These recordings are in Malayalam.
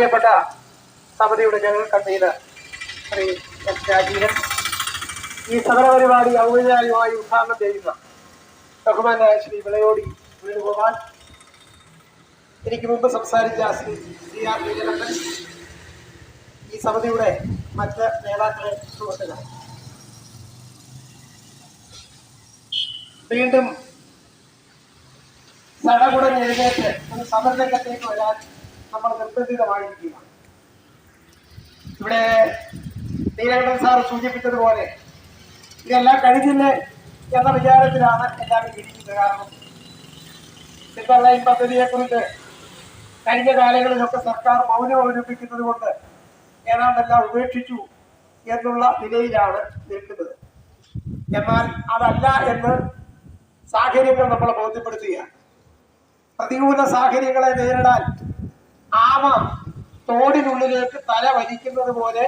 പ്രിയപ്പെട്ട സമിതിയുടെ general convener Shri S Rajeevan ഈ സമരപരിപാടി ഔപചാരികമായി ഉദ്ഘാടനം ചെയ്യുന്ന ബഹുമാനായ ശ്രീ വിളയോടി വേണുഗോപാൽ എനിക്ക് മുമ്പ് സംസാരിച്ച ശ്രീ സി ആർ വിജയനന്ദൻ ഈ സമിതിയുടെ മറ്റ് നേതാക്കളെ സുഹൃത്തുക്കൾ. വീണ്ടും സടകുടഞ്ഞ് എഴുന്നേറ്റ് ഒരു സമരരംഗത്തേക്ക് വരാൻ നമ്മൾ നിർബന്ധിതമായിരിക്കുകയാണ് ഇവിടെ നീലകണ്ഠൻ സാർ സൂചിപ്പിച്ചതുപോലെ ഇതെല്ലാം കഴിഞ്ഞില്ലേ എന്ന വിചാരത്തിലാണ് എല്ലാവരും ഇരിക്കുന്നത്. കാരണം സിൽവർ ലൈൻ പദ്ധതിയെ കുറിച്ച് കഴിഞ്ഞ കാലങ്ങളിലൊക്കെ സർക്കാർ മൗനം അവലംബിക്കുന്നത് കൊണ്ട് ഏതാണ്ടെല്ലാം ഉപേക്ഷിച്ചു എന്നുള്ള നിലയിലാണ് നിൽക്കുന്നത്. എന്നാൽ അതല്ല എന്ന് സാഹചര്യങ്ങൾ നമ്മളെ ബോധ്യപ്പെടുത്തുകയാണ്. പ്രതികൂല സാഹചര്യങ്ങളെ നേരിടാൻ ആമ തോടിനുള്ളിലേക്ക് തല വലിക്കുന്നത് പോലെ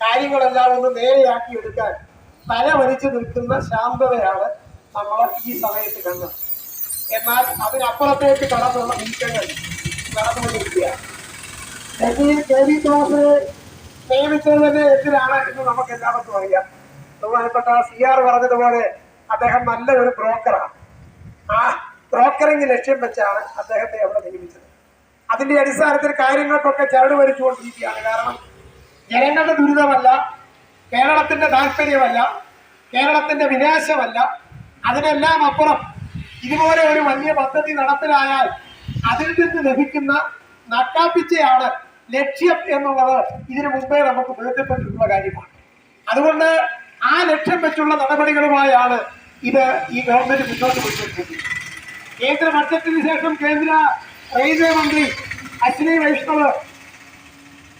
കാര്യങ്ങളെല്ലാം ഒന്ന് നേരെയാക്കി എടുക്കാൻ തല വലിച്ചു നിൽക്കുന്ന ശാന്തതയാണ് നമ്മൾ ഈ സമയത്ത് കണ്ടത്. എന്നാൽ അതിനപ്പുറത്തേക്ക് കടന്നുള്ള നീക്കങ്ങൾ നടന്നുകൊണ്ടിരിക്കുകയാണ്. നിയമിച്ചത് തന്നെ എന്തിനാണ് എന്ന് നമുക്ക് എല്ലാവർക്കും അറിയാം. ബഹുമാനപ്പെട്ട സി ആർ പറഞ്ഞതുപോലെ അദ്ദേഹം നല്ല ഒരു ബ്രോക്കറാണ്. ആ ബ്രോക്കറിംഗ് ലക്ഷ്യം വെച്ചാണ് അദ്ദേഹത്തെ അവിടെ നിയമിച്ചത്. അതിന്റെ അടിസ്ഥാനത്തിൽ കാര്യങ്ങൾക്കൊക്കെ ചരട് വലിച്ചുകൊണ്ടിരിക്കുകയാണ്. കാരണം ജനങ്ങളുടെ ദുരിതമല്ല കേരളത്തിന്റെ താല്പര്യമല്ല കേരളത്തിന്റെ വിനാശമല്ല. അതിനെല്ലാം അപ്പുറം ഇതുപോലെ ഒരു വലിയ പദ്ധതി നടപ്പിലായാൽ അതിൽ നിന്ന് ലഭിക്കുന്ന നക്കാപ്പിച്ചയാണ് ലക്ഷ്യം എന്നുള്ളത് ഇതിനു മുമ്പേ നമുക്ക് ബോധ്യപ്പെട്ടിട്ടുള്ള കാര്യമാണ്. അതുകൊണ്ട് ആ ലക്ഷ്യം വെച്ചുള്ള നടപടികളുമായാണ് ഇത് ഈ ഗവൺമെന്റ് മുന്നോട്ട് പോയിക്കൊണ്ടിരിക്കുന്നത് കേന്ദ്ര ബഡ്ജറ്റിന് ശേഷം കേന്ദ്ര റെയിൽവേ മന്ത്രി അശ്വിനി വൈഷ്ണവ്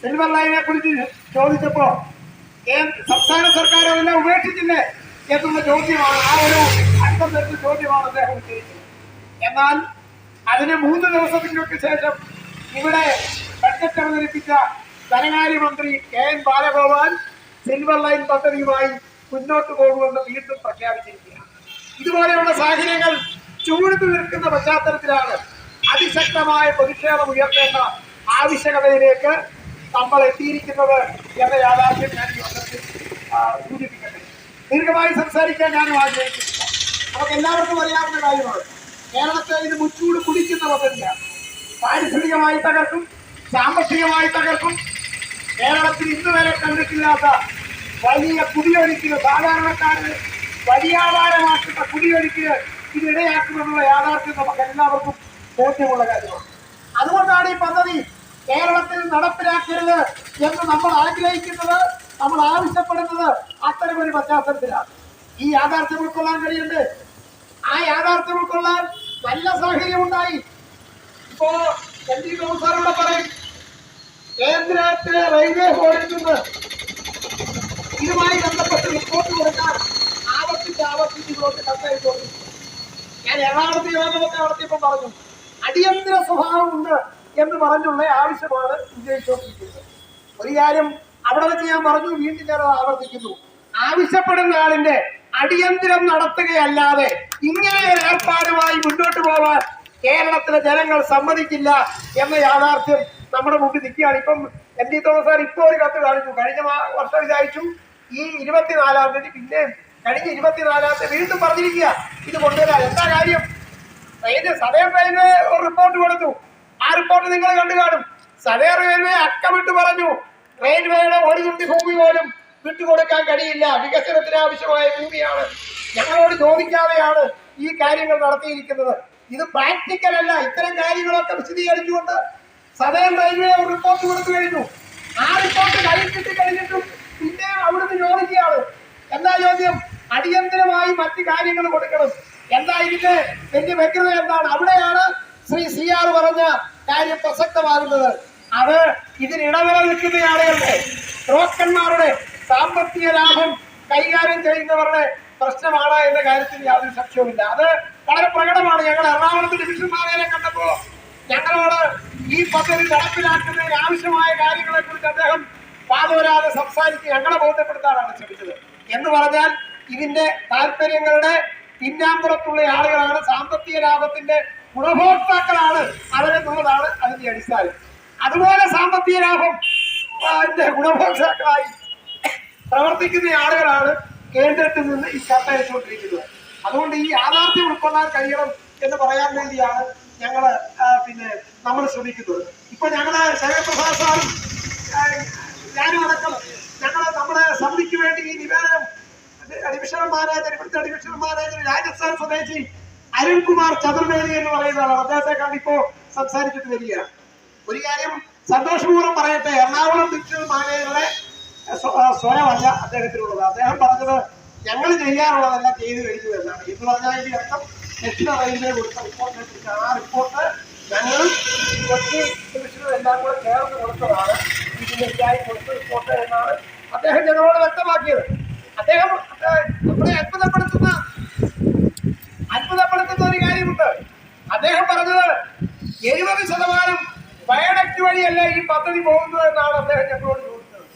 സിൽവർ ലൈനെ കുറിച്ച് ചോദിച്ചപ്പോ കേ- സംസ്ഥാന സർക്കാർ അതെല്ലാം ഉപേക്ഷിച്ചില്ലേ എന്നുള്ള ചോദ്യമാണ്. ആ ഒരു അർത്ഥം തരുന്ന ചോദ്യമാണ് അദ്ദേഹം ഉന്നയിച്ചത്. എന്നാൽ അതിന് മൂന്ന് ദിവസത്തിനൊക്കെ ശേഷം ഇവിടെ ബഡ്ജറ്റ് അവതരിപ്പിച്ച ധനകാര്യമന്ത്രി K N Balagopal silver line പദ്ധതിയുമായി മുന്നോട്ട് പോകുമെന്ന് വീണ്ടും പ്രഖ്യാപിച്ചിരിക്കുകയാണ്. ഇതുപോലെയുള്ള സാഹചര്യങ്ങൾ ചൂടുത്തു നിൽക്കുന്ന പശ്ചാത്തലത്തിലാണ് അതിശക്തമായ പ്രതിഷേധം ഉയർത്തേണ്ട ആവശ്യകതയിലേക്ക് നമ്മൾ എത്തിയിരിക്കുന്നത് എന്ന യാഥാർത്ഥ്യം ഞാൻ ഈ വർഷത്തിൽ സൂചിപ്പിക്കട്ടെ. ദീർഘമായി സംസാരിക്കാൻ ഞാനും ആഗ്രഹിക്കുന്നില്ല. നമുക്ക് എല്ലാവർക്കും അറിയാവുന്ന കാര്യമാണ്. കേരളത്തെ ഇത് മുച്ചൂട് കുടിക്കുന്ന പദ്ധതിയാണ് പാരിസ്ഥിതികമായി തകർക്കും സാമ്പത്തികമായി തകർക്കും. കേരളത്തിൽ ഇന്ന് വരെ കണ്ടിട്ടില്ലാത്ത വലിയ കുടിയൊഴുക്കിന് സാധാരണക്കാരന് വലിയാധാരമാക്കുന്ന കുടിയൊഴുക്കിന് ഇതിടയാക്കുമെന്നുള്ള യാഥാർത്ഥ്യം നമുക്ക് എല്ലാവർക്കും ബോധ്യമുള്ള കാര്യമാണ്. അതുകൊണ്ടാണ് ഈ പദ്ധതി കേരളത്തിൽ നടപ്പിലാക്കരുത് എന്ന് നമ്മൾ ആഗ്രഹിക്കുന്നത് നമ്മൾ ആവശ്യപ്പെടുന്നത് അത്തരമൊരു പശ്ചാത്തലത്തിലാണ്. ഈ യാഥാർത്ഥ്യം ഉൾക്കൊള്ളാൻ കഴിയണ്ടേ. ആ യാഥാർത്ഥ്യം ഉൾക്കൊള്ളാൻ നല്ല സാഹചര്യം ഉണ്ടായി. ഇപ്പോ എൻ ഡി സാറിവിടെ പറയും കേന്ദ്രത്തിലെ റെയിൽവേ ബോർഡിൽ നിന്ന് ഇതുമായി ബന്ധപ്പെട്ട് റിപ്പോർട്ട് കൊടുക്കാൻ ആവർത്തിച്ച് ആവർത്തിച്ച് ഇങ്ങോട്ട് കത്തയച്ചു ഞാൻ എറണാകുളത്ത് യോഗമൊക്കെ നടത്തിയപ്പോൾ പറഞ്ഞു. അടിയന്തര സ്വഭാവമുണ്ട് എന്ന് പറഞ്ഞുള്ള ആവശ്യമാണ് ഉദ്ദേശിച്ചോണ്ടിരിക്കുന്നത് ഒരു കാര്യം അവിടെ വെച്ച് ഞാൻ പറഞ്ഞു വീണ്ടും ഞാൻ ആവർത്തിക്കുന്നു. ആവശ്യപ്പെടുന്ന ആളിന്റെ അടിയന്തരം നടത്തുകയല്ലാതെ ഇങ്ങനെ ഏർപ്പാടുമായി മുന്നോട്ട് പോവാൻ കേരളത്തിലെ ജനങ്ങൾ സമ്മതിക്കില്ല എന്ന യാഥാർത്ഥ്യം നമ്മുടെ മുമ്പിൽ നിൽക്കുകയാണ്. ഇപ്പം എൻ ഡി തോമസ് സാർ ഇപ്പോൾ ഒരു കത്ത് കാണിച്ചു. കഴിഞ്ഞ വർഷം വിചാരിച്ചു ഈ ഇരുപത്തിനാലാം തീയതി പിന്നെ കഴിഞ്ഞ ഇരുപത്തിനാലാം തീയതി വീണ്ടും പറഞ്ഞിരിക്കുക. ഇത് കൊണ്ടുവരാൻ എന്താ കാര്യം? റെയിൽവേ സദയം റെയിൽവേ ഒരു റിപ്പോർട്ട് കൊടുത്തു. ആ റിപ്പോർട്ട് നിങ്ങൾ കണ്ടു കാണും. സദയ റെയിൽവേ അക്കമിട്ട് പറഞ്ഞു റെയിൽവേയുടെ ഒരു തുണ്ടി ഭൂമി പോലും വിട്ടുകൊടുക്കാൻ കഴിയില്ല. വികസനത്തിന് ആവശ്യമായ ഭൂമിയാണ്. ഞങ്ങളോട് ചോദിക്കാതെയാണ് ഈ കാര്യങ്ങൾ നടത്തിയിരിക്കുന്നത്. ഇത് പ്രാക്ടിക്കൽ അല്ല. ഇത്തരം കാര്യങ്ങളൊക്കെ വിശദീകരിച്ചുകൊണ്ട് സദയം റെയിൽവേ ഒരു റിപ്പോർട്ട് കൊടുത്തു കഴിഞ്ഞു. ആ റിപ്പോർട്ട് കഴിഞ്ഞിട്ട് കഴിഞ്ഞിട്ടും പിന്നെ അവിടുന്ന് ചോദിക്കുകയാണ് എന്താ ചോദ്യം? അടിയന്തരമായി മറ്റു കാര്യങ്ങൾ കൊടുക്കണം. എന്താ എന്റെ വ്യക്തത എന്താണ്? അവിടെയാണ് ശ്രീ സി ആർ പറഞ്ഞ കാര്യം പ്രസക്തമാകുന്നത്. അത് ഇതിന് ഇടനില നിൽക്കുന്ന ആളുകളുടെ ബ്രോക്കന്മാരുടെ സാമ്പത്തിക ലാഭം കൈകാര്യം ചെയ്യുന്നവരുടെ പ്രശ്നമാണ് എന്ന കാര്യത്തിൽ യാതൊരു സംശയവുമില്ല. അത് വളരെ പ്രകടമാണ്. ഞങ്ങൾ എറണാകുളത്ത് ഡിവിഷൻ മാനേജരെ കണ്ടപ്പോ ഞങ്ങളോട് ഈ പദ്ധതി നടപ്പിലാക്കുന്നതിന് ആവശ്യമായ കാര്യങ്ങളെ കുറിച്ച് അദ്ദേഹം വാദവരാതെ സംസാരിച്ച് ഞങ്ങളെ ബോധ്യപ്പെടുത്താനാണ് ശ്രമിച്ചത്. എന്ന് പറഞ്ഞാൽ ഇതിന്റെ താല്പര്യങ്ങളുടെ പിന്നാമ്പുറത്തുള്ള ആളുകളാണ്. സാമ്പത്തിക ലാഭത്തിന്റെ ഗുണഭോക്താക്കളാണ് അവരെന്നുള്ളതാണ് അതിന്റെ അടിസ്ഥാനം. അതുപോലെ സാമ്പത്തിക ലാഭം ഗുണഭോക്താക്കളായി പ്രവർത്തിക്കുന്ന ആളുകളാണ് കേന്ദ്രത്തിൽ നിന്ന് ഈ ചർച്ച അയച്ചുകൊണ്ടിരിക്കുന്നത് അതുകൊണ്ട് ഈ യാഥാർത്ഥ്യം ഉൾക്കൊള്ളാൻ കഴിയണം എന്ന് പറയാൻ വേണ്ടിയാണ് ഞങ്ങൾ പിന്നെ നമ്മൾ ശ്രമിക്കുന്നത്. ഇപ്പൊ ഞങ്ങളെ ശങ്കരപ്രസാദ് സാറും ഞാനും അടക്കം ഞങ്ങൾ നമ്മുടെ സമിതിക്ക് വേണ്ടി ഈ മാനേജർ ഇവിടുത്തെ മാനേജർ രാജസ്ഥാൻ സ്വദേശി അരുൺകുമാർ ചതുർവേദി എന്ന് പറയുന്ന ആളാണ് അദ്ദേഹത്തെ കണ്ടിപ്പോ സംസാരിച്ചിട്ട് വരികയാണ് ഒരു കാര്യം സന്തോഷപൂർവം പറയട്ടെ. എറണാകുളം ഡിവിഷണൽ മാനേജറുടെ സ്വരമല്ല അദ്ദേഹത്തിനുള്ളത്. അദ്ദേഹം പറഞ്ഞത് ഞങ്ങൾ ചെയ്യാനുള്ളതെല്ലാം ചെയ്തു കഴിഞ്ഞു എന്നാണ്. എന്ന് പറഞ്ഞാൽ ഈ അർത്ഥം ദക്ഷിണ റെയിൽവേ കൊടുത്ത റിപ്പോർട്ടിനെ കുറിച്ച് ആ റിപ്പോർട്ട് ഞങ്ങളും കൊച്ചി ഡിവിഷനും എല്ലാം കൂടെ ചേർന്ന് കൊടുത്തതാണ്. ഇതിനെതിരായി കൊടുത്ത റിപ്പോർട്ട് എന്നാണ് അദ്ദേഹം ഞങ്ങളോട് വ്യക്തമാക്കിയത്. അദ്ദേഹം നമ്മളെ അത്ഭുതപ്പെടുത്തുന്ന അത്ഭുതപ്പെടുത്തുന്ന ഒരു കാര്യമുണ്ട്. അദ്ദേഹം പറഞ്ഞത് എഴുപത് ശതമാനം വയഡക്ട് വഴിയല്ല ഈ പദ്ധതി പോകുന്നത് എന്നാണ് അദ്ദേഹം ഞങ്ങളോട് ചോദിച്ചത്.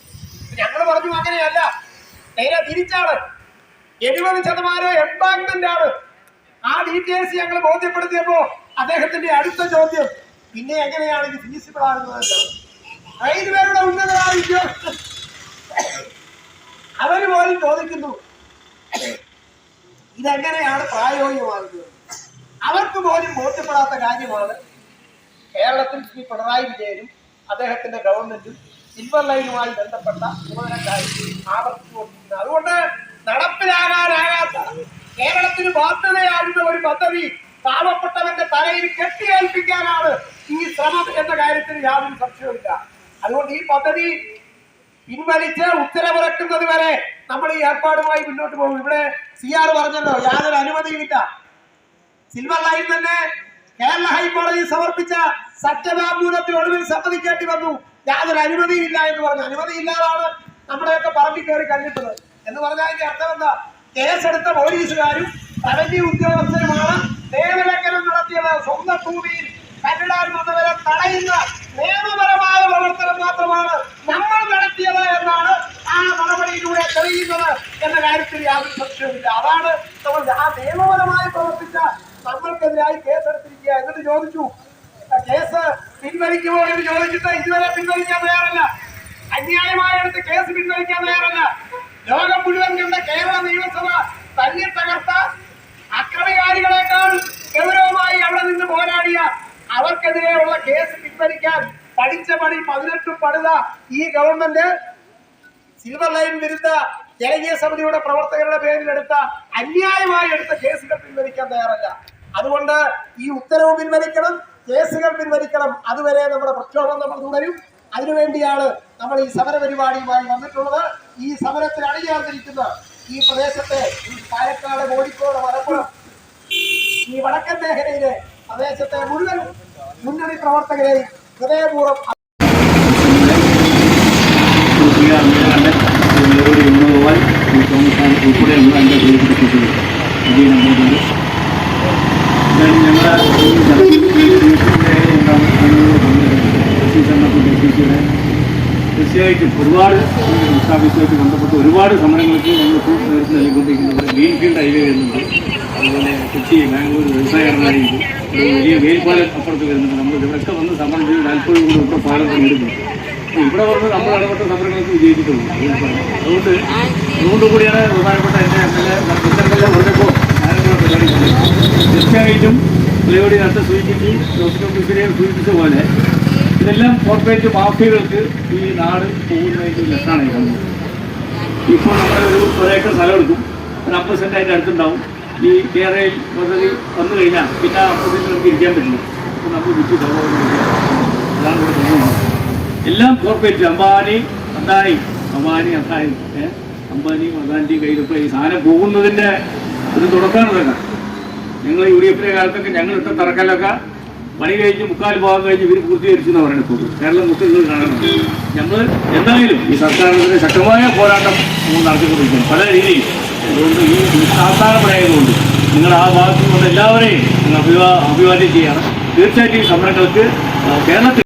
ഞങ്ങൾ പറഞ്ഞു അങ്ങനെയല്ല. നേരെ തിരിച്ചാണ്. എഴുപത് ശതമാനം എംപാക്ട്മെന്റ് ആണ്. ആ ഡീറ്റെയിൽസ് ഞങ്ങൾ ബോധ്യപ്പെടുത്തിയപ്പോ അദ്ദേഹത്തിന്റെ അടുത്ത ചോദ്യം പിന്നെ എങ്ങനെയാണ് ഇത് ഫീസിബിൾ ആകുന്നത്? റെയിൽവേയുടെ ഉന്നതരായ ഉദ്യോഗസ്ഥർ അവർ പോലും ചോദിക്കുന്നു. ഇതെങ്ങനെയാണ് പ്രായോഗികമാകുന്നത്? അവർക്ക് പോലും ബോധ്യപ്പെടാത്ത കാര്യമാണ് കേരളത്തിൽ ശ്രീ പിണറായി വിജയനും അദ്ദേഹത്തിന്റെ ഗവൺമെന്റും സിൽവർ ലൈനുമായി ബന്ധപ്പെട്ട ആവർത്തിച്ചുകൊണ്ടിരിക്കുന്നത്. അതുകൊണ്ട് നടപ്പിലാകാനാകാത്ത കേരളത്തിന് ബാധ്യതയാകുന്ന ഒരു പദ്ധതി പാവപ്പെട്ടവന്റെ തലയിൽ കെട്ടിയേൽപ്പിക്കാനാണ് ഈ ശ്രമം എന്ന കാര്യത്തിൽ യാതൊരു സംശയവുമില്ല. അതുകൊണ്ട് ഈ പദ്ധതി പിൻവലിച്ച് ഉത്തരവിറക്കുന്നത് വരെ നമ്മൾ ഈ ഏർപ്പാടുമായി മുന്നോട്ട് പോകും. ഇവിടെ സി ആർ പറഞ്ഞല്ലോ യാതൊരു അനുമതിയുമില്ല. സിൽവർ ലൈൻ തന്നെ കേരള ഹൈക്കോടതി സമർപ്പിച്ച സത്യവാങ്മൂലത്തിൽ ഒടുവിൽ സമ്മതിക്കേണ്ടി വന്നു. യാതൊരു അനുമതിയില്ല എന്ന് പറഞ്ഞു. അനുമതി അനുമതിയില്ലാതാണ് നമ്മുടെയൊക്കെ പറമ്പിൽ കയറി കണ്ടിട്ടത് എന്ന് പറഞ്ഞാൽ അതിന്റെ അർത്ഥം എന്താ? കേസെടുത്ത പോലീസുകാരും റവന്യൂ ഉദ്യോഗസ്ഥരുമാണ് നിയമലംഘനം നടത്തിയത്. സ്വന്തം ഭൂമിയിൽ കല്ലിടാൻ വന്നവരെ തടയുന്ന നിയമപരമായ പ്രവർത്തനം മാത്രമാണ് നമ്മൾ നടത്തിയത് എന്നാണ് ആ നടപടിയിലൂടെ തെളിയുന്നത് എന്ന കാര്യത്തിൽ യാതൊരു സംശയവുമില്ല. അതാണ് നമ്മൾ ആ നിയമപരമായി പ്രവർത്തിച്ച നമ്മൾക്കെതിരായി കേസെടുത്തിരിക്കുക എന്നിട്ട് ചോദിച്ചു "ആ കേസ് പിൻവലിക്കുമോ എന്ന് ചോദിച്ചിട്ട് ഇതുവരെ പിൻവലിക്കാൻ തയ്യാറല്ല. അന്യായമായ എടുത്ത് കേസ് പിൻവലിക്കാൻ തയ്യാറല്ല. ലോകം മുഴുവൻ കണ്ട കേരള നിയമസഭ തന്നെ തകർത്ത അക്രമകാരികളെക്കാൾ ഗൗരവമായി അവിടെ നിന്ന് പോരാടിയ അവർക്കെതിരെയുള്ള കേസ് പിൻവലിക്കാൻ പഠിച്ച പണി പതിനെട്ടും പടുത ഈ ഗവൺമെന്റ് സിൽവർ ലൈൻ വിരുദ്ധ ജനകീയ സമിതിയുടെ പ്രവർത്തകരുടെ പേരിൽ എടുത്ത അന്യായമായി എടുത്ത കേസുകൾ പിൻവലിക്കാൻ തയ്യാറല്ല. അതുകൊണ്ട് ഈ ഉത്തരവ് പിൻവലിക്കണം കേസുകൾ പിൻവലിക്കണം. അതുവരെ നമ്മുടെ പ്രക്ഷോഭം നമ്മൾ തുടരും. അതിനുവേണ്ടിയാണ് നമ്മൾ ഈ സമര പരിപാടിയുമായി വന്നിട്ടുള്ളത്. ഈ സമരത്തിൽ അണിചേർന്നിരിക്കുന്ന ഈ പ്രദേശത്തെ ഈ പാലക്കാട് കോഴിക്കോട് മലപ്പുറം ഈ വടക്കൻ മേഖലയിലെ പ്രദേശത്തെ മുഴുവൻ മുന്നണി പ്രവർത്തകരെയും ഹൃദയപൂർവം പൂർത്തിയ അംഗങ്ങളുടെ ഇവിടെ ഉന്നതമായി ഈ തോമസ് ഉൾപ്പെടെയുള്ള എന്റെ പ്രിയപ്പെട്ടത് ഈ നമ്പറുണ്ട് ഞങ്ങൾ തീർച്ചയായിട്ടും ഒരുപാട് ഓഫീസുമായിട്ട് ബന്ധപ്പെട്ട് ഒരുപാട് സമരങ്ങൾക്ക് നമ്മൾ നേതൃത്വം നൽകിക്കൊണ്ടിരിക്കുന്നത് ഗ്രീൻഫീൽഡ് ഹൈവേ വരുന്നുണ്ട്. അതുപോലെ കൊച്ചി ബാംഗ്ലൂർ വ്യവസായ ഇടനാഴിയുണ്ട് ഒരു വലിയ വേൽപ്പാലം അപ്പുറത്ത് വരുന്നുണ്ട്. നമ്മൾ ഇവിടെയൊക്കെ വന്ന് സമരം ചെയ്ത് താല്പര്യം കൂടി ഒക്കെ പാലം അപ്പോൾ ഇവിടെ വന്ന് നമ്മൾ ഇടപെട്ട സമരങ്ങൾക്ക് വിജയിച്ചിട്ടുള്ളൂ അതുകൊണ്ട് അതുകൊണ്ട് കൂടിയാണ് ബഹുമാനപ്പെട്ട എന്റെ എം എൽ എ എ പറഞ്ഞപ്പോൾ. തീർച്ചയായിട്ടും പുലിയോടി നേരത്തെ സൂചിപ്പിച്ച് ജോസഫ് ഓഫീസിനെ സൂചിപ്പിച്ച പോലെ ഇതെല്ലാം കോർപ്പറേറ്റ് മാഫിയകൾക്ക് ഈ നാട് പോകുന്നതിന്റെ ലക്ഷണമാണ് ഇപ്പോൾ നമ്മളൊരു ഒരു ഒരേക്കർ സ്ഥലം എടുക്കും. ഒരു അമ്പത് സെന്റ് അതിന്റെ അടുത്തുണ്ടാവും. ഈ കേരളയിൽ പദ്ധതി വന്നു കഴിഞ്ഞാൽ പിന്നെ ആ സെന്റ് നമുക്ക് ഇരിക്കാൻ പറ്റില്ല. അപ്പോൾ നമുക്ക് വിറ്റ് അതാണ് ഇവിടെ എല്ലാം കോർപ്പറേറ്റ് അംബാനി അദാനി അംബാനി അദാനി അംബാനി അദാനിയും കയ്യിലൊക്കെ ഈ സാധനം പോകുന്നതിന്റെ ഒരു തുടക്കമാണ് ഇതൊക്കെ ഞങ്ങൾ യു ഡി എഫിലെ കാലത്തൊക്കെ ഞങ്ങൾ ഇട്ട തറക്കല്ലൊക്കെ പണി കഴിഞ്ഞ് മുക്കാൽ ഭാഗം കഴിഞ്ഞ് ഇവർ പൂർത്തീകരിച്ചു എന്ന് പറയുന്നത് പൊതു കേരളം മൊത്തം ഇത് കാണണം നമ്മൾ എന്തായാലും ഈ സർക്കാരിന്റെ ശക്തമായ പോരാട്ടം നമ്മൾ നടത്തിക്കൊണ്ടിരിക്കുന്നു. പല രീതിയിൽ അതുകൊണ്ട് ഈ ആസ്ഥാനപ്പെടായതുകൊണ്ട് നിങ്ങൾ ആ ഭാഗത്തു കൊണ്ട് എല്ലാവരെയും നിങ്ങൾ അഭിവാ അഭിവാദ്യം ചെയ്യണം. തീർച്ചയായിട്ടും ഈ സമരങ്ങൾക്ക് കേരളത്തിൽ